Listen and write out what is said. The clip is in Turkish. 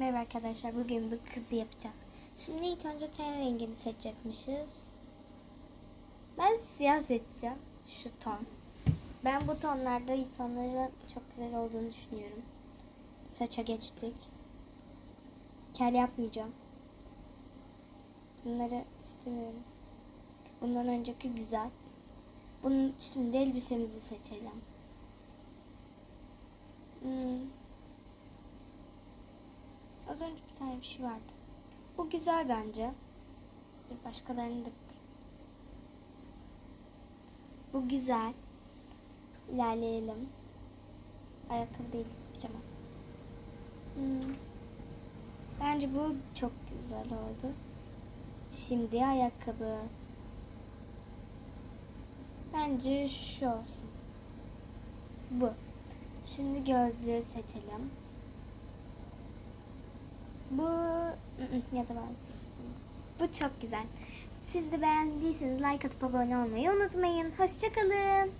Merhaba arkadaşlar. Bugün bu kızı yapacağız. Şimdi ilk önce ten rengini seçecekmişiz. Ben siyah seçeceğim. Şu ton. Ben bu tonlarda insanların çok güzel olduğunu düşünüyorum. Saça geçtik. Kel yapmayacağım. Bunları istemiyorum. Bundan önceki güzel. Bunun şimdi elbisemizi seçelim. Hmm. Az önce bir tane bir şey vardı. Bu güzel bence. Dur başkalarını da bakayım. Bu güzel. İlerleyelim. Ayakkabı değil, pijama. Hmm. Bence bu çok güzel oldu. Şimdi ayakkabı. Bence şu olsun. Bu. Şimdi gözlüğü seçelim. Bu ya da vazgeçtim. Bu çok güzel. Siz de beğendiyseniz like atıp abone olmayı unutmayın. Hoşçakalın.